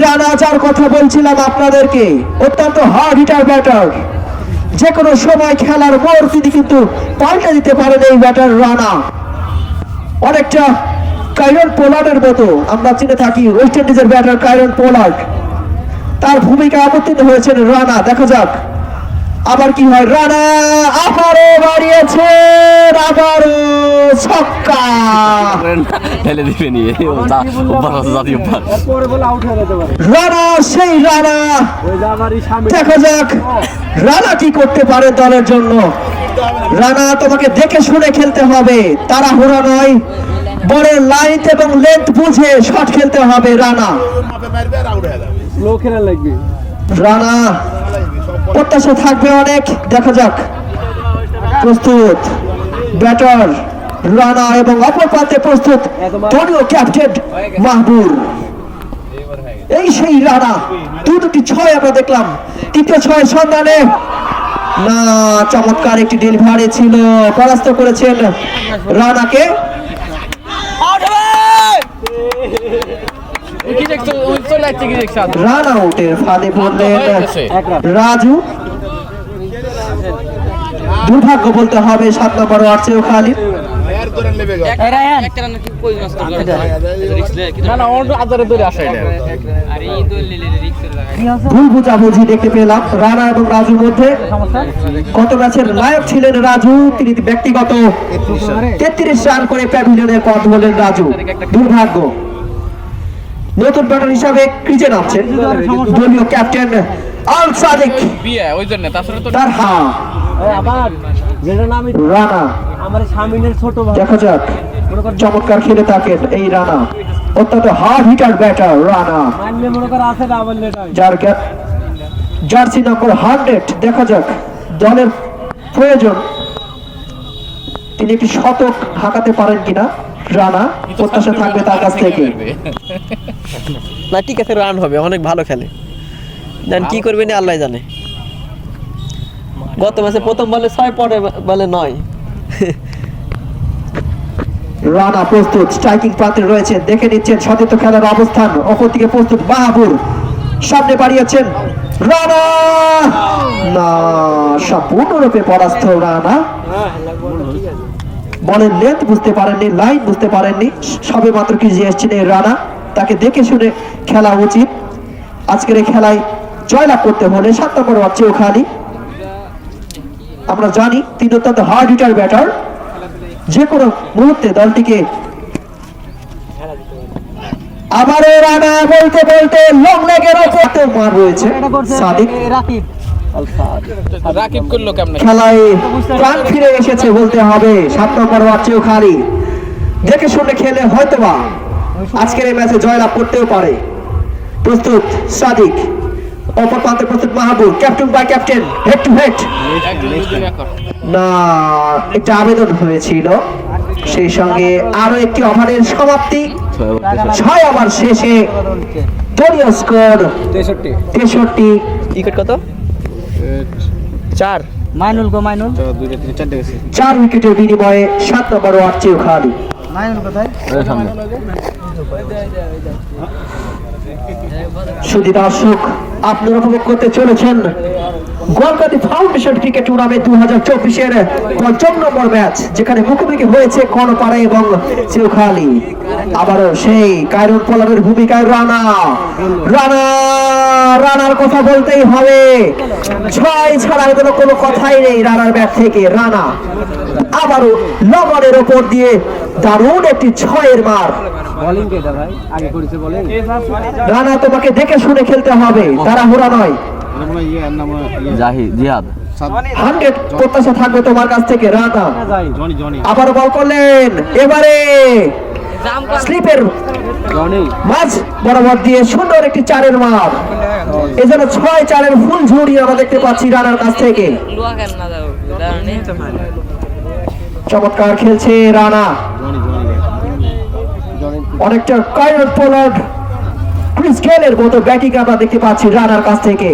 রানা যার কথা বলছিলাম আপনাদেরকে। অত্যন্ত হার্ড হিটার ব্যাটার যে কোনো সময় খেলার মোড় তিনি কিন্তু পাল্টে দিতে পারেন এই ব্যাটার রানা। অনেকটা কাইরন পোলার্ডের মতো, আমরা চিনে থাকি ওয়েস্ট ইন্ডিজের ব্যাটার কাইরন পোলার্ড। তার ভূমিকা অবতীর্ণ হয়েছেন রানা। দেখা যাক। আবার কি হয়? রানা আবারও বাড়িয়েছে আবারও ছক্কা। ঢেলে দিবে নিয়ে। হয়ে রানা সেই রানা। দেখা যাক রানা কি করতে পারে দলের জন্য। রানা তোমাকে দেখে শুনে খেলতে হবে। তাড়াহুড়া নয়। বলের লাইট এবং লেন্থ বুঝে শট খেলতে হবে রানা। লো খেলা রানা প্রত্যাশা থাকবে অনেক। দেখা যাক। প্রস্তুত। ব্যাটার, রানা এবং অপর প্রান্তে প্রস্তুত দলীয় ক্যাপ্টেন মাহবুর। এই সেই রানা। দু দুটি ছয় আমরা দেখলাম। তৃতীয় ছয় সন্ধানে। না, চমৎকার একটি ডেলিভারি ছিল। পরাস্ত করেছেন রানাকে কি দেখছ ওই চলে যাচ্ছে কি দেখছ রান আউটের ফাঁদে পড়লেন রাজু। দুর্ভাগ্য বলতে হবে সাত নম্বর ওয়ার্ডসেও খালিদ। একটা রান কি কই নষ্ট করে না না ওর আদারে ধরে আসে এটা। আরে এই তো লিলে রিক্সের জায়গা ভুল বুঝাবুঝি দেখতে পেলাম রানা এবং রাজুর মধ্যে। গত ম্যাচের নায়ক ছিলেন রাজু তিনি ব্যক্তিগত তেত্রিশ রান করে প্যাভিলিয়নের পথ হলেন রাজু। দুর্ভাগ্য। নতুন ব্যাটার হিসাবে ক্রিজে নামছেন। দলীয় ক্যাপ্টেন আল সাদিক। ওই জন্য তার হা। রানা। আমার স্বামীনের ছোট ভাই। দেখা যাক চমৎকার খেলে থাকেন এই রানা। অত্যন্ত হার্ড হিটার ব্যাটার রানা। যার ক্যাপ জার্সি নম্বর হান্ড্রেড দেখা যাক দলের প্রয়োজন। তিনি একটি শতক হাঁকাতে পারেন কিনা। রানা প্রত্যাশা থাকবে তার কাছ থেকে না ঠিক আছে রান হবে অনেক ভালো খেলে। দেন কি করবে না আল্লাহ জানে। গত ম্যাচে প্রথম বলে ছয় পরে বলে নয়। রানা প্রস্তুত স্ট্রাইকিং প্রান্তে রয়েছে দেখে নিচ্ছেন সতীর্থ খেলার অবস্থান। অপরদিকে প্রস্তুত বাহাবুর সামনে বাড়িয়েছেন রানা! না সম্পূর্ণরূপে পরাস্ত রানা। বলের লেন্থ বুঝতে পারেননি লাইন বুঝতে পারেননি। সবে মাত্র কি যে এসছেন এই রানা, তাকে দেখে শুনে খেলা উচিত। আজকের এই খেলায় জয়লাভ করতে হলে সাত নম্বর হচ্ছে ওখানে। আমরা জানি তিনি অত্যন্ত হার্ড হিটার ব্যাটার যে কোনো মুহূর্তে দলটিকে আবারও রানা বলতে বলতে লং লেগের ওপর। মার রয়েছে সাদিক। রাকিব রাকিব করল কেমনে? খেলায় প্রাণ ফিরে এসেছে বলতে হবে। সাত নম্বর ওয়ার্চেও খালি। দেখে শুনে খেলে হয়তোবা। আজকের এই ম্যাচে জয়লাভ করতেও পারে। প্রস্তুত সাদিক। অপর প্রান্তে প্রস্তুত Mahbub. Captain by captain head to head. একজন দুজন না একটা আবেদন হয়েছিল। সেই সঙ্গে আরও একটি ওভারের সমাপ্তি। ছয় ওভার শেষে দলীয় স্কোর তেষট্টি। তেষট্টি। উইকেট কত? চার। মাইনুল গো মাইনুল। চার উইকেটের বিনিময়ে সাত নম্বর খালি। মাইনুল কোথায়? দর্শক আপনারা উপভোগ করতে চলেছেন গোয়ালকাতি ফাউন্ডেশন ক্রিকেট টুর্নামেন্ট দু হাজার চব্বিশের পঞ্চম নম্বর ম্যাচ যেখানে মুখোমুখি হয়েছে কনপাড়া এবং চিউখালি আবারও সেই কায়রন পোলারের ভূমিকায় রানা রানা রানার কথা বলতেই হবে। ছয় ছাড়া কোনো কোনো কথাই নেই রানার ব্যাট থেকে। রানা আবারও লবণের ওপর দিয়ে দারুণ একটি ছয়ের মার। রানা তোমাকে দেখে শুনে খেলতে হবে। তাড়াহুড়া নয়। জিহাদ। হান্ড্রেড প্রত্যাশা থাকবে তোমার কাছ থেকে রানা। আবার বল করলেন। এবারে স্লিপের মাঝ বরাবর দিয়ে সুন্দর একটি চারের মার এজন্য ছয় চারের ফুল ঝুড়ি আমরা দেখতে পাচ্ছি রানার কাছ থেকে। চমৎকার খেলছে রানা। অনেকটা কায়র পোলার্ড ক্রিস গেলের মতো ব্যাটিং আমরা দেখতে পাচ্ছি রানার কাছ থেকে।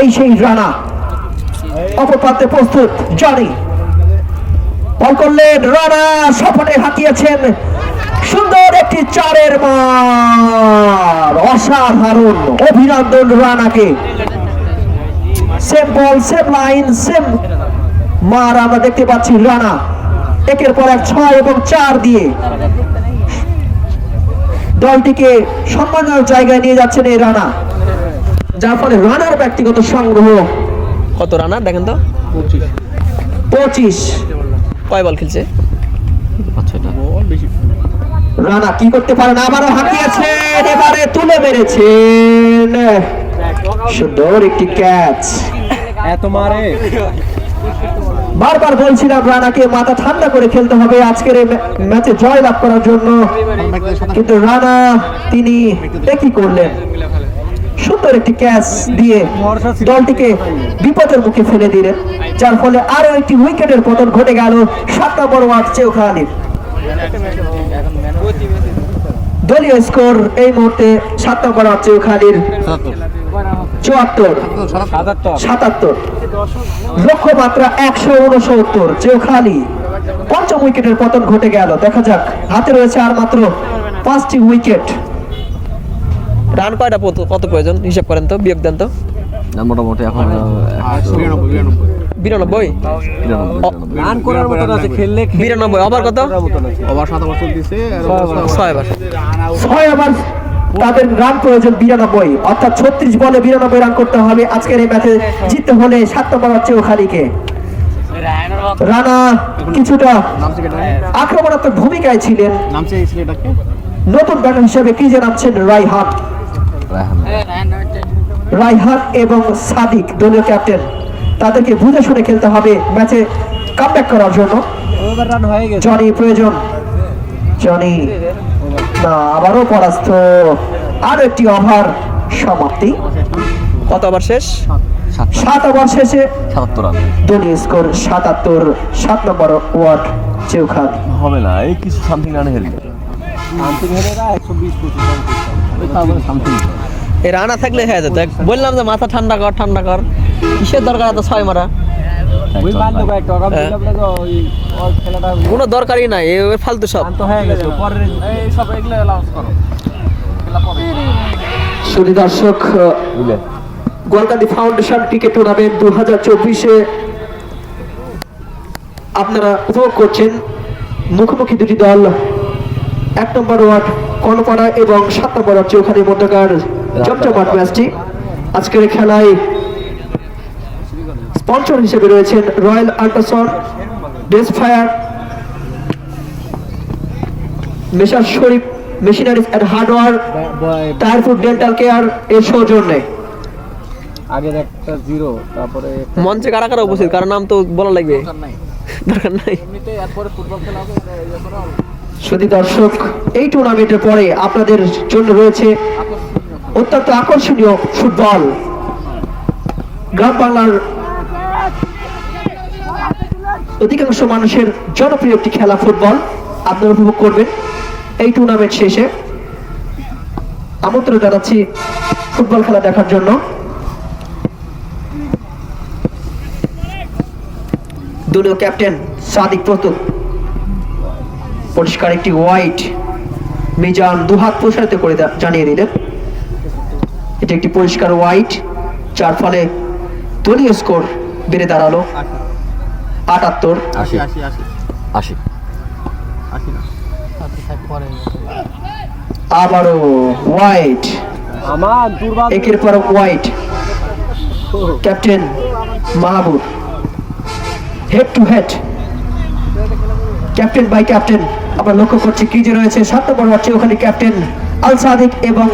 এই সেই রানা। অপর প্রান্তে প্রস্তুত জনি। বল করলেন রানা সপনে হাতিয়েছেন সুন্দর একটি চারের মার। অসাধারণ অভিনন্দন রানাকে। Same ball same line same মার আমরা দেখতে পাচ্ছি রানা। একের পর এক ছয় এবং চার দিয়ে দলটিকে সম্মানজনক জায়গায় নিয়ে যাচ্ছেন এই রানা। যার ফলে রানার ব্যক্তিগত সংগ্রহ কত রানা? দেখেন তো? পঁচিশ। কয় বল খেলছে? রানা কি করতে পারেন আবারও হাঁকিয়েছেন এবারে তুলে মেরেছেন। সুন্দর একটি ক্যাচ। এত মারে। বারবার বলছিলাম রানাকে মাথা ঠান্ডা করে খেলতে হবে আজকের ম্যাচে জয় লাভ করার জন্য। কিন্তু রানা তিনি একই করলেন? সুন্দর একটি ক্যাচ দিয়ে দলটিকে বিপদের মুখে ফেলে দিলেন, যার ফলে আরও একটি উইকেটের পতন ঘটে গেল সাত নম্বর ওয়ার্ড চেউখালির দলীয় স্কোর এই মুহূর্তে সাত নম্বর ওয়ার্ড চেউখালির চুয়াত্তর, সাতাত্তর, লক্ষ্যমাত্রা একশো উনসত্তর চেউখালি পঞ্চম উইকেটের পতন ঘটে গেল। দেখা যাক, হাতে রয়েছে আর মাত্র পাঁচটি উইকেট। রান কয়টা কত কত প্রয়োজন? হিসাব করেন তো বিয়োগ দেন তো। মোটামুটি এখন বিরানব্বই রান করার মতন আছে খেললে খেলে বিরানব্বই। আবার কত? ওভার সাত ছয় ওভার। তাদের রান প্রয়োজন বিরানব্বই। অর্থাৎ ছত্রিশ বলে বিরানব্বই রান করতে হবে। আজকের এই ম্যাচে জিততে হলে সাত নম্বর হচ্ছে ওখালিকে রানা কিছুটা আক্রমণাত্মক ভূমিকায় ছিলেন। নতুন ব্যাটার হিসেবে ক্রিজে নামছেন রাইহান? রাইহান এবং সাদিক দলীয় ক্যাপ্টেন তাদেরকে বুঝে শুনে খেলতে হবে ম্যাচে কামব্যাক করার জন্য। ওভার রান হয়ে গেছে। জনি প্রয়োজন। জনি না আবারও পরাস্ত। আরও একটি ওভার সমাপ্তি। কত আবার শেষ? সাত। ওভার শেষে স্কোর সাতাত্তর সাত নম্বর ওয়ার্ড চেউখান। হবে না এই কিছু সামথিং রানে হেরি আন্তিম হেরেরা একশো বিশ এই রানা থাকলে হয়ে যেত। বললাম যে মাথা ঠান্ডা কর ঠান্ডা কর। কিসের দরকার এত ছয় মারা? হ্যাঁ। কোনো দরকারই নাই ফালতু সব। শান্ত হয়ে গেছে। পরের এই সব এগুলো অ্যালাউন্স করো। শুধু দর্শক গোলকান্দি ফাউন্ডেশন ক্রিকেট টুর্নামেন্ট দু হাজার চব্বিশে আপনারা উপভোগ করছেন মুখোমুখি দুটি দল। এক নম্বর ওয়ার্ড কর্ণপাড়া এবং সাত নম্বর ওয়ার্ড চৌখানির মধ্যকার জমজমাট ম্যাচটি। আজকের খেলায় স্পন্সর হিসেবে রয়েছেন রয়্যাল আল্ট্রাসন ডেসফায়ার মেশার শরীফ মেশিনারিজ অ্যান্ড হার্ডওয়ার টায়ারফুড ডেন্টাল কেয়ার এর সৌজন্যে। আগের একটা জিরো তারপরে মঞ্চে কারা কারা উপস্থিত? কারণ নাম তো বলা লাগবে। দরকার নাই। শুধু দর্শক, এই টুর্নামেন্টের পরে আপনাদের জন্য রয়েছে অত্যন্ত আকর্ষণীয় ফুটবল। গ্রাম বাংলার অধিকাংশ মানুষের জনপ্রিয় একটি খেলা ফুটবল, আপনারা উপভোগ করবেন। এই টুর্নামেন্ট শেষে আমন্ত্রণ জানাচ্ছি ফুটবল খেলা দেখার জন্য। দলীয় ক্যাপ্টেন সাদিক প্রতুল। পরিষ্কার একটি হোয়াইট মিজান দুহাত প্রসারিত করে দা- জানিয়ে দিলেন এটি একটি পরিষ্কার হোয়াইট যার ফলে দলীয় স্কোর বেড়ে দাঁড়াল। আটাত্তর। আশি। আবারও হোয়াইট আমার দুর্বার একের পর white captain Mahbub. Head to head captain by captain আমরা লক্ষ্য করছি কি যে রয়েছে, সাত নম্বর ওয়ার্ডে ওখানে ক্যাপ্টেন আল সাদিক এবং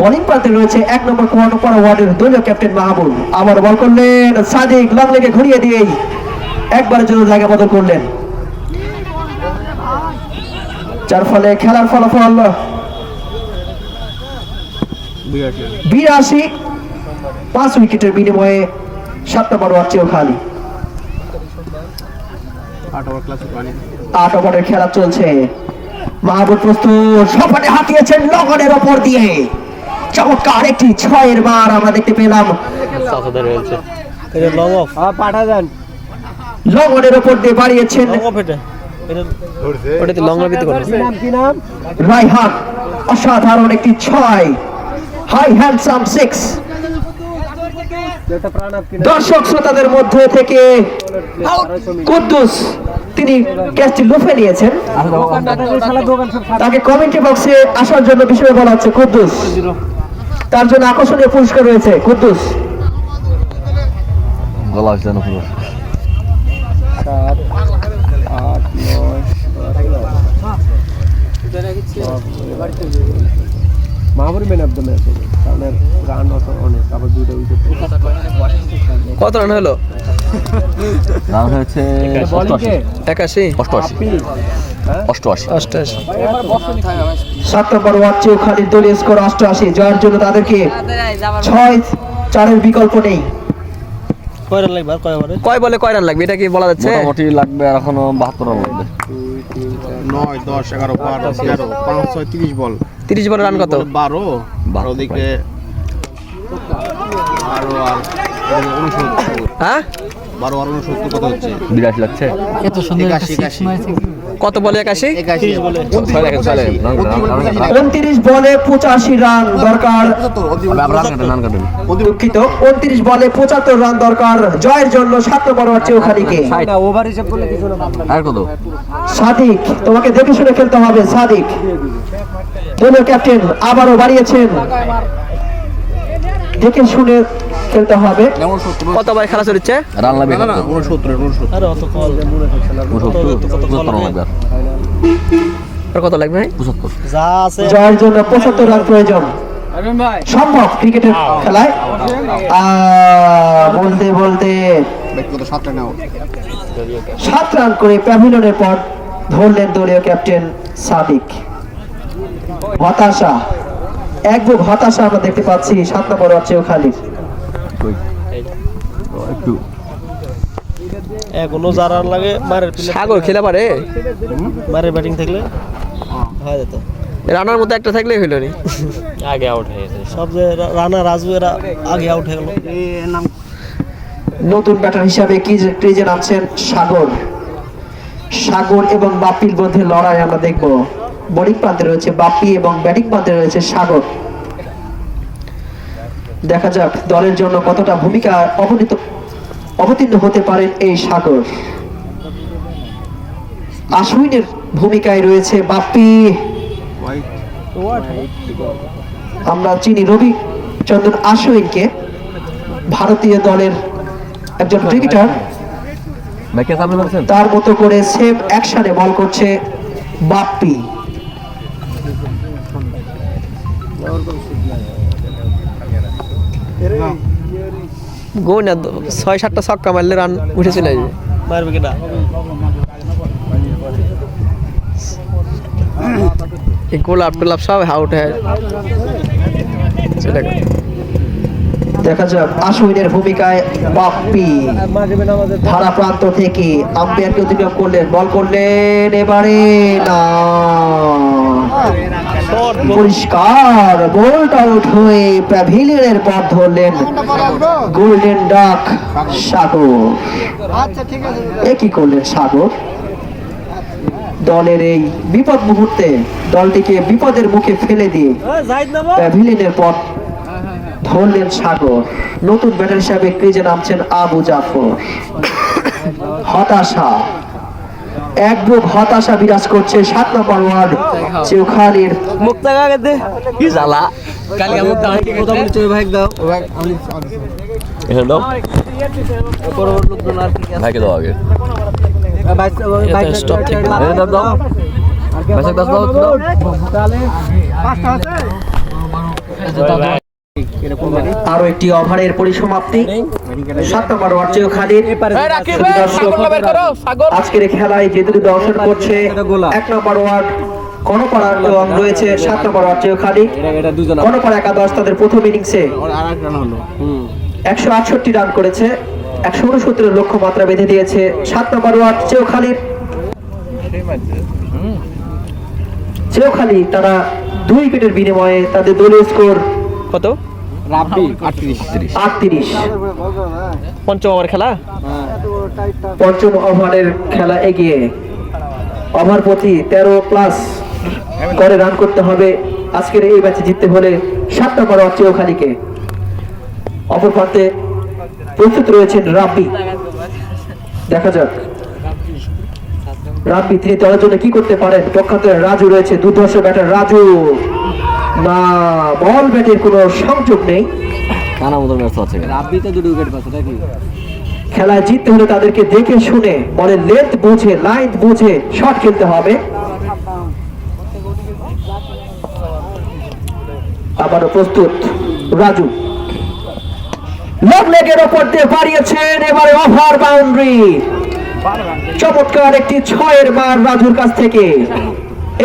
বোলিং প্রান্তে রয়েছে এক নম্বর কোয়ানোপাড়া ওয়ার্ডের দলীয় ক্যাপ্টেন মাহবুব। আবার বল করলেন সাদিক লং লেগে ঘুরিয়ে দিয়েই একবারের জন্য জায়গা বদল করলেন। যার ফলে খেলার ফলাফল বিরাশি পাঁচ উইকেটের বিনিময়ে সাত নম্বর ওয়ার্চেও খালি আট ওভার ক্লাসে পানি আট ওভারের খেলা চলছে। মাহবুব প্রস্তুত সপাটে হাতিয়েছেন লগনের ওপর দিয়ে। চমৎকার একটি ছয়ের বার আমরা দেখতে পেলাম। লগনের ওপর দিয়ে বাড়িয়েছেন রাইহান অসাধারণ একটি ছয়। হাই হ্যান্ডসাম সিক্স দর্শক শ্রোতাদের মধ্যে থেকে কুদ্দুস তিনি ক্যাচটি লুফে নিয়েছেন। তাকে কমেন্ট্রি বক্সে আসার জন্য বিষয়ে বলা হচ্ছে কুদ্দুস। তার জন্য আকর্ষণীয় পুরস্কার রয়েছে কুদ্দুস। গলা পুরো। কত রান হলো? দাম হচ্ছে একাশি? অষ্টআশি। আপি অষ্টআশি। অষ্টাশি সাত নম্বর ওয়ার্ড চেউখালির দলীয় স্কোর অষ্টআশি। জয়ের জন্য তাদেরকে ছয় চারের বিকল্প নেই। কয় রান লাগবে কয় বলে কয় রান লাগবে? এটা কি বলা যাচ্ছে? মোটামুটি লাগবে আর এখনও বাহাত্তর রান লাগবে। নয় দশ এগারো বারো তেরো পাঁচ ছয় তিরিশ বল। তিরিশ বলে রান কত? বারো। বারো দিকে বারো। আর হ্যাঁ? বারো কত হচ্ছে? বিরাশি লাগছে। একাশি একাশি। কত বলে একাশি। উনত্রিশ বলে পঁচাশি রান দরকার। রান রান কাটেন দুঃখিত উনত্রিশ বলে পঁচাত্তর রান দরকার। জয়ের জন্য সাত নম্বর ওয়ার্ড চেউখালিকে না ওভার হিসাব করলে কিছু না আর কত? সাদিক তোমাকে দেখে শুনে খেলতে হবে সাদিক। দলীয় ক্যাপ্টেন আবারও বাড়িয়েছেন। দেখে শুনে খেলতে হবে। কত বার খেলা চলছে? রান লাগবে না উনসত্তর উনসত্তর উনসত্তর কত লাগবে। ভাই? পঁচাত্তর যা আছে। জয়ের জন্য পঁচাত্তর রান প্রয়োজন। সম্ভব ক্রিকেটের খেলায়? বলতে বলতে সাত রান করে প্যাভিলনের পর ধরলেন দলীয় ক্যাপ্টেন সাদিক। হতাশা। এক বুক হতাশা আমরা দেখতে পাচ্ছি সাত নম্বর ওয়ার্ড খালি এখনও যা রান লাগে মারের সাগর খেলে পারে? মারের ব্যাটিং থাকলে হয়ে যেত। রানার মতো একটা থাকলেই হইল নি? আগে আউট হয়ে গেছে। সব যে রা- রানা রাজু এরা আগে আউট হয়ে গেল। নতুন ব্যাটার হিসাবে কি- ক্রিজে নামছেন সাগর। সাগর এবং বাপির মধ্যে লড়াই আমরা দেখব। বোলিং প্রান্তে রয়েছে বাপি এবং ব্যাটিং প্রান্তে রয়েছে সাগর। দেখা যাক দলের জন্য কতটা ভূমিকা অবনীত অবতীর্ণ হতে পারেন এই সাগর। আশুইনের ভূমিকায় রয়েছে বাপ্পি। আমরা চিনি রবি চন্দ্রন আশুইনকে ভারতীয় দলের একজন ক্রিকেটার তার মতো করে সেম অ্যাকশনে বল করছে বাপ্পি। গো না ছয় সাতটা ছক্কা মারলে রান উঠে চলে আসবে। মারবে কেটা এই গোলাপ টোলাপ সব হাউট হ্যাঁ চলে গেল দেখা যাক আশুইনের ভূমিকায় বাপ্পি। ধারা প্রান্ত থেকে আম্পায়ারকে অতিক্রম করলেন বল করলেন এবারে না। পরিষ্কার আউট হয়ে প্যাভিলিয়নের পথ ধরলেন গোল্ডেন ডাক সাগর। এ কি করলেন সাগর। দলের এই বিপদ মুহূর্তে দলটিকে বিপদের মুখে ফেলে দিয়ে প্যাভিলিয়নের পথ ধরলেন সাগর নতুন ব্যাটার হিসাবে ক্রিজে নামছেন আবু জাফর হতাশা এক বুক হতাশা বিরাজ করছে সাত নম্বর ওয়ার্ড চেউখালির মুক্তা কাকে দে কি জ্বালা কালকে মুক্তা চই ভাই দাও দাও পরবর্তী লোকজন আর কি ভাইকে দাও আগে ভাই ঠিক না। দাও দাও দাও দাও দাও আরও একটি ওভারের পরিসমাপ্তি। সাত নম্বর চেউখালির দর্শক আজকের খেলায় যে দুটি দর্শন করছে এক নম্বর ওয়ার্ড কনপাড়া এবং রয়েছে সাত নম্বর ওয়ার্ড চেউখালি কনপাড়া একাদশ তাদের প্রথম ইনিংসে রান একশো আটষট্টি রান করেছে একশো উনসত্তরের লক্ষ্য মাত্রা বেঁধে দিয়েছে সাত নম্বর ওয়ার্ড তারা দুই উইকেটের বিনিময়ে তাদের দলীয় স্কোর কত? রাব্বি 38 আটত্রিশ। পঞ্চম ওভার খেলা? পঞ্চম ওভারের খেলা এগিয়ে ওভার প্রতি তেরো প্লাস করে রান করতে হবে। আজকের এই ম্যাচে জিততে হলে সাত নম্বর অচেওখালিকে অপর প্রান্তে প্রস্তুত রয়েছেন রাব্বি। দেখা যাক। রাব্বি তিনি দলের জন্য কি করতে পারেন? পক্ষান্ত রাজু রয়েছে দুর্ধর্ষ ব্যাটার রাজু। না বল ব্যাটের কোনো সংযোগ নেই। কানা মতো ব্যস্ত আছে রাব্বিতে দুটো উইকেট পাচ্ছে নাকি? খেলায় জিততে হলে তাদেরকে দেখে শুনে বলের লেন্থ বুঝে লাইন বুঝে শট খেলতে হবে। আবারও প্রস্তুত রাজু। লং লেগের ওপর দিয়ে বাড়িয়েছেন এবারে ওভার বাউন্ডারি চমৎকার একটি ছয়ের মার রাজুর কাছ থেকে।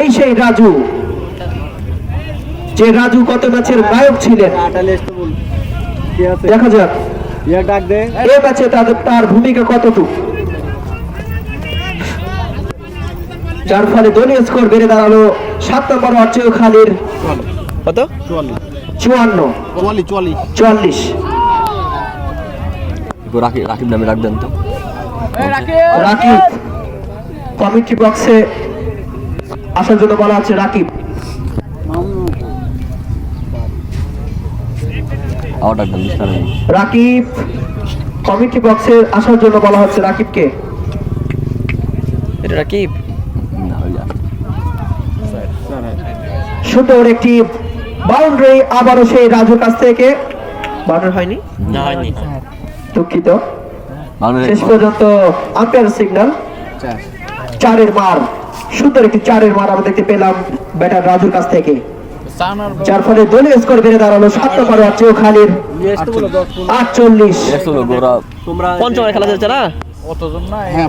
এই সেই রাজু। যে রাজু কত ম্যাচের নায়ক ছিলেন। আছে দেখা যাক। এ ম্যাচে তাদের তার ভূমিকা কতটুকু? যার ফলে দলীয় স্কোর বেড়ে দাঁড়াল সাত নম্বর অর্চয় খালির কত? চুয়ান্ন। চুয়াল্লিশ রাকিব নামে রাখ দেন তো। রাকিব। কমিটি বক্সে আসার জন্য বলা হচ্ছে রাকিব। ডাক দেন মিস্টার রাকিব। কমিটি বক্সে আসার জন্য বলা হচ্ছে রাকিবকে। এটা না সুন্দর একটি বাউন্ডারি আবারও সেই রাজুর কাছ থেকে। বাউন্ডারি হয়নি? না হয়নি। দুঃখিত। শেষ পর্যন্ত আম্পায়ার সিগন্যাল। চারের মার। সুন্দর একটি চারের মার আমরা দেখতে পেলাম ব্যাটার রাজুর কাছ থেকে। যার ফলে দলীয় স্কোর বেড়ে দাঁড়াল সাত নম্বর অর্চেও খালির লিস্ট বলো 10 আটচল্লিশ। পঞ্চমের খেলা চলছে না? হ্যাঁ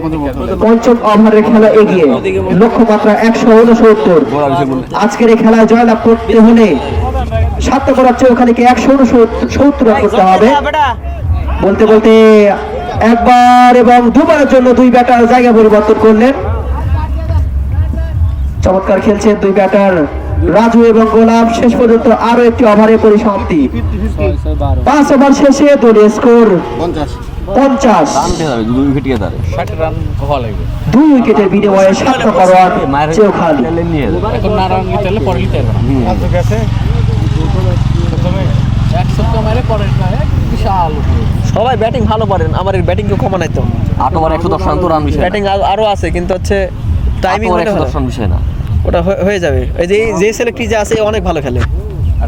পঞ্চম ওভারের খেলা এগিয়ে। লক্ষ্যমাত্রা একশো উনসত্তর। আজকের এই খেলায় জয়লাভ করতে হলে সাত নম্বর একশো উনসত্তর করতে হবে। বলতে বলতে একবার এবং দুবারের জন্য দুই ব্যাটার জায়গা পরিবর্তন করলেন। চমৎকার খেলছেন দুই ব্যাটার রাজু এবং গোলাপ শেষ পর্যন্ত আরও একটি ওভারে পরিসমাপ্তি। পাঁচ ওভার শেষে দলীয় স্কোর পঞ্চাশ। দুই উইকেটের বিনিময়ে সাত চেয়েও খালি বিশাল সবাই ব্যাটিং ভালো পারেন আমার ব্যাটিং কেউ কমা নাই তো। আট ওভার একশো দশ রান তো রান বিষয় ব্যাটিং আরও আছে কিন্তু হচ্ছে টাইমিং টাইমিং একশো দশ রান বিষয় না। ওটা হয়ে- যাবে। ওই যে যে সেলেক্টরি যে আছে অনেক ভালো খেলে।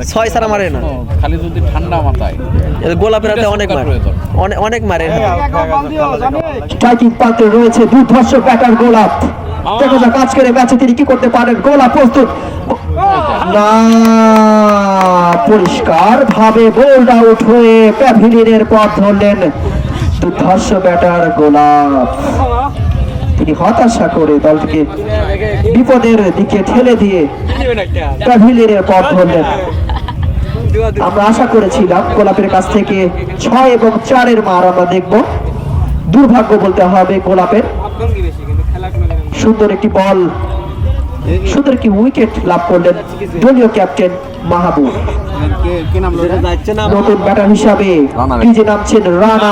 ছয় সারা মারে না। খালি যদি ঠান্ডা মাথায়। গোলাপের হাতে অনেক মারে। অনেক- অনেক মারে। স্ট্রাইকিং প্রান্তে রয়েছে দুর্ধর্ষ ব্যাটার গোলাপ। দেখা যাক আজকের এই ম্যাচে তিনি কি করতে পারেন? গোলাপ প্রস্তুত। না পরিষ্কার ভাবে বোল্ড আউট হয়ে প্যাভিলিয়নের পথ ধরলেন দুর্ধর্ষ ব্যাটার গোলাপ। তিনি হতাশা করে দলটিকে বিপদের দিকে ঠেলে দিয়ে প্যাভিলিয়নের পথ ধরলেন। আমরা আশা করেছিলাম গোলাপের কাছ থেকে ছয় এবং চারের মার আমরা দেখব। দুর্ভাগ্য বলতে হবে গোলাপের। সুন্দর একটি বল সুন্দর একটি উইকেট লাভ করলেন দলীয় ক্যাপ্টেন মাহবুব। নতুন ব্যাটার হিসাবে যে নামছেন রানা।